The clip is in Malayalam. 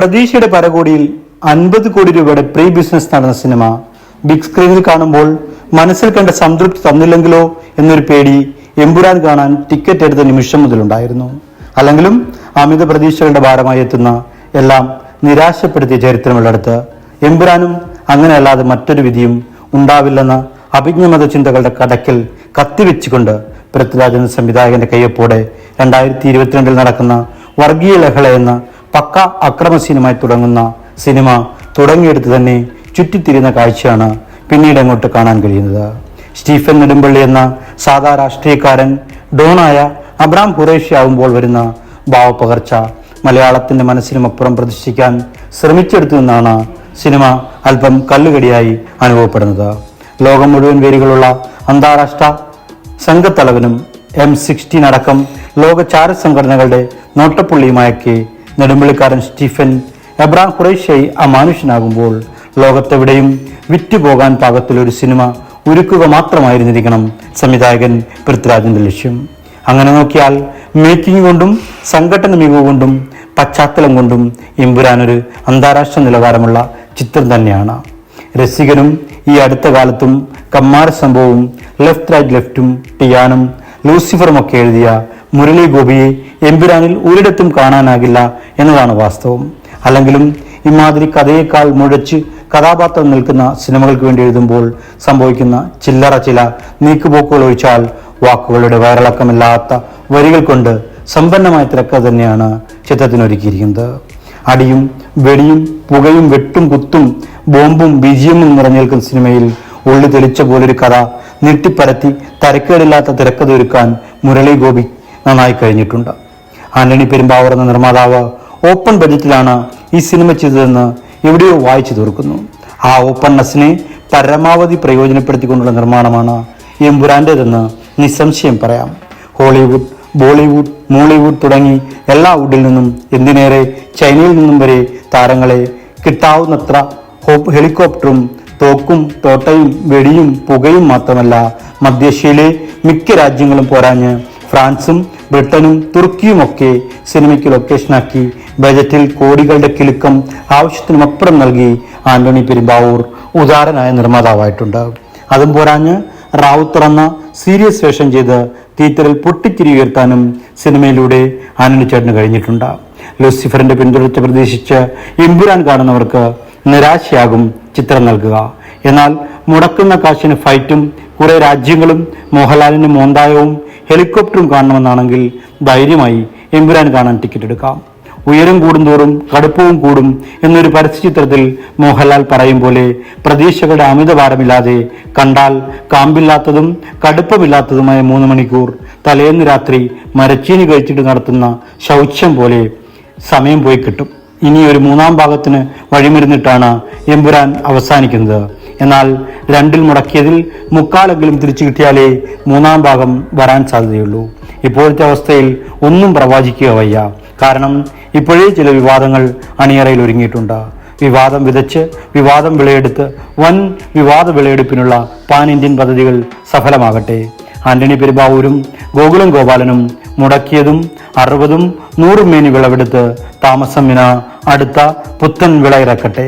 പ്രതീക്ഷയുടെ പരകോടിയിൽ അൻപത് കോടി രൂപയുടെ പ്രീ ബിസിനസ് നടന്ന സിനിമ ബിഗ് സ്ക്രീനിൽ കാണുമ്പോൾ മനസ്സിൽ കണ്ട സംതൃപ്തി തന്നില്ലെങ്കിലോ എന്നൊരു പേടി എമ്പുരാൻ കാണാൻ ടിക്കറ്റ് എടുത്ത നിമിഷം മുതലുണ്ടായിരുന്നു. അല്ലെങ്കിലും അമിത പ്രതീക്ഷകളുടെ ഭാരമായി എത്തുന്ന എല്ലാം നിരാശപ്പെടുത്തിയ ചരിത്രമുള്ളടത്ത് എമ്പുരാനും അങ്ങനെയല്ലാതെ മറ്റൊരു വിധിയും ഉണ്ടാവില്ലെന്ന അഭിജ്ഞമത ചിന്തകളുടെ കടക്കിൽ കത്തിവെച്ചുകൊണ്ട് പൃഥ്വിരാജൻ സംവിധായകന്റെ കയ്യൊപ്പോടെ രണ്ടായിരത്തി ഇരുപത്തിരണ്ടിൽ നടക്കുന്ന വർഗീയ ലഹള എന്ന പക്ക അക്രമ സിനിമയായി തുടങ്ങുന്ന സിനിമ തുടങ്ങിയെടുത്ത് തന്നെ ചുറ്റിത്തിരിയുന്ന കാഴ്ചയാണ് പിന്നീട് അങ്ങോട്ട് കാണാൻ കഴിയുന്നത്. സ്റ്റീഫൻ നെടുമ്പള്ളി എന്ന സാധാ രാഷ്ട്രീയക്കാരൻ ഡോണായ അബ്രാം ഖുറേഷി ആവുമ്പോൾ വരുന്ന ഭാവപകർച്ച മലയാളത്തിന്റെ മനസ്സിനുമപ്പുറം പ്രതിഷ്ഠിക്കാൻ ശ്രമിച്ചെടുത്തു നിന്നാണ് സിനിമ അല്പം കല്ലുകടിയായി അനുഭവപ്പെടുന്നത്. ലോകം മുഴുവൻ പേരുകളുള്ള അന്താരാഷ്ട്ര സംഘത്തലവനും എം സിക്സ്റ്റീൻ അടക്കം ലോക ചാര സംഘടനകളുടെ നോട്ടപ്പുള്ളിയുമായൊക്കെ നെടുമ്പള്ളിക്കാരൻ സ്റ്റീഫൻ എബ്രാം ഖുറേഷ്യായി അമാനുഷ്യനാകുമ്പോൾ ലോകത്തെവിടെയും വിറ്റുപോകാൻ പാകത്തിലൊരു സിനിമ ഒരുക്കുക മാത്രമായിരുന്നിരിക്കണം സംവിധായകൻ പൃഥ്വിരാജിന്റെ ലക്ഷ്യം. അങ്ങനെ നോക്കിയാൽ മേക്കിംഗ് കൊണ്ടും സംഘടന മികവ് കൊണ്ടും പശ്ചാത്തലം കൊണ്ടും എമ്പുരാൻ ഒരു അന്താരാഷ്ട്ര നിലവാരമുള്ള ചിത്രം തന്നെയാണ്. രസികനും ഈ അടുത്ത കാലത്തും കമ്മാര സംഭവവും ലെഫ്റ്റ് റൈറ്റ് ലെഫ്റ്റും ടിയാനും ലൂസിഫറും ഒക്കെ എഴുതിയ മുരളി ഗോപിയെ എമ്പുരാനിൽ ഒരിടത്തും കാണാനാകില്ല എന്നതാണ് വാസ്തവം. അല്ലെങ്കിലും ഇമാതിരി കഥയേക്കാൾ മുഴച്ച് കഥാപാത്രം നിൽക്കുന്ന സിനിമകൾക്ക് വേണ്ടി എഴുതുമ്പോൾ സംഭവിക്കുന്ന ചില്ലറ ചില നീക്കുപോക്കുകൾ ഒഴിച്ചാൽ വാക്കുകളുടെ വയറിളക്കമില്ലാത്ത വരികൾ കൊണ്ട് സമ്പന്നമായ തിരക്കഥ തന്നെയാണ് ചിത്രത്തിനൊരുക്കിയിരിക്കുന്നത്. അടിയും വെടിയും പുകയും വെട്ടും കുത്തും ബോംബും ബിജിയമും നിറഞ്ഞേൽക്കുന്ന സിനിമയിൽ ഉള്ളി തെളിച്ച പോലൊരു കഥ നീട്ടിപ്പരത്തി തരക്കേടില്ലാത്ത തിരക്കഥ ഒരുക്കാൻ മുരളി ഗോപി നന്നായി കഴിഞ്ഞിട്ടുണ്ട്. ആന്റണി പെരുമ്പാവൂർ എന്ന നിർമ്മാതാവ് ഓപ്പൺ ബജറ്റിലാണ് ഈ സിനിമ ചെയ്തതെന്ന് എവിടെയോ വായിച്ചു തീർക്കുന്നു. ആ ഓപ്പൺനെസ്സിനെ പരമാവധി പ്രയോജനപ്പെടുത്തിക്കൊണ്ടുള്ള നിർമ്മാണമാണ് എമ്പുരാന്റേതെന്ന് നിസ്സംശയം പറയാം. ഹോളിവുഡ് ബോളിവുഡ് മോളിവുഡ് തുടങ്ങി എല്ലാ വുഡിൽ നിന്നും എന്തിനേറെ ചൈനയിൽ നിന്നും വരെ താരങ്ങളെ കിട്ടാവുന്നത്ര ഹെലികോപ്റ്ററും തോക്കും തോട്ടയും വെടിയും പുകയും മാത്രമല്ല മധ്യേഷ്യയിലെ മിക്ക രാജ്യങ്ങളും പോരാഞ്ഞ് ഫ്രാൻസും ബ്രിട്ടനും തുർക്കിയുമൊക്കെ സിനിമയ്ക്ക് ലൊക്കേഷനാക്കി ബജറ്റിൽ കോടികളുടെ കിലുക്കം ആവശ്യത്തിനുമപ്പുറം നൽകി ആന്റണി പെരുമ്പാവൂർ ഉദാരനായ നിർമ്മാതാവായിട്ടുണ്ട്. അതും പോരാഞ്ഞ് റാവു തുറന്ന സീരിയസ് വേഷം ചെയ്ത് തിയേറ്ററിൽ പൊട്ടിച്ചിരി ഉയർത്താനും സിനിമയിലൂടെ ആന്റണി ചേട്ടന് കഴിഞ്ഞിട്ടുണ്ട്. ലൂസിഫറിന്റെ പിന്തുടർച്ച പ്രതീക്ഷിച്ച് എമ്പുരാൻ കാണുന്നവർക്ക് നിരാശയാകും ചിത്രം നൽകുക. എന്നാൽ മുടക്കുന്ന കാശിന് ഫൈറ്റും കുറെ രാജ്യങ്ങളും മോഹൻലാലിന് മോന്തായവും ഹെലികോപ്റ്ററും കാണണമെന്നാണെങ്കിൽ ധൈര്യമായി എമ്പുരാൻ കാണാൻ ടിക്കറ്റ് എടുക്കാം. ഉയരം കൂടുന്തോറും കടുപ്പവും കൂടും എന്നൊരു പരസ്യചിത്രത്തിൽ മോഹൻലാൽ പറയും പോലെ പ്രതീക്ഷകളുടെ അമിതഭാരമില്ലാതെ കണ്ടാൽ കാമ്പില്ലാത്തതും കടുപ്പമില്ലാത്തതുമായ മൂന്ന് മണിക്കൂർ തലേന്ന് രാത്രി മരച്ചീനി കഴിച്ചിട്ട് നടത്തുന്ന ശൗച്യം പോലെ സമയം പോയി കിട്ടും. ഇനി ഒരു മൂന്നാം ഭാഗത്തിന് വഴിമരുന്നിട്ടാണ് എമ്പുരാൻ അവസാനിക്കുന്നത്. എന്നാൽ രണ്ടിൽ മുടക്കിയതിൽ മുക്കാലെങ്കിലും തിരിച്ചു കിട്ടിയാലേ മൂന്നാം ഭാഗം വരാൻ സാധ്യതയുള്ളൂ. ഇപ്പോഴത്തെ അവസ്ഥയിൽ ഒന്നും പ്രവാചിക്കുക വയ്യ. കാരണം ഇപ്പോഴേ ചില വിവാദങ്ങൾ അണിയറയിൽ ഒരുങ്ങിയിട്ടുണ്ട്. വിവാദം വിതച്ച് വിവാദം വിളയെടുത്ത് വൻ വിവാദ വിളയെടുപ്പിനുള്ള പാൻ ഇന്ത്യൻ പദ്ധതികൾ സഫലമാകട്ടെ. ആന്റണി പെരുമ്പാവൂരും ഗോകുലം ഗോപാലനും മുടക്കിയതും അറുപതും നൂറും മേനി വിളവെടുത്ത് താമസം വിന അടുത്ത പുത്തൻ വിള ഇറക്കട്ടെ.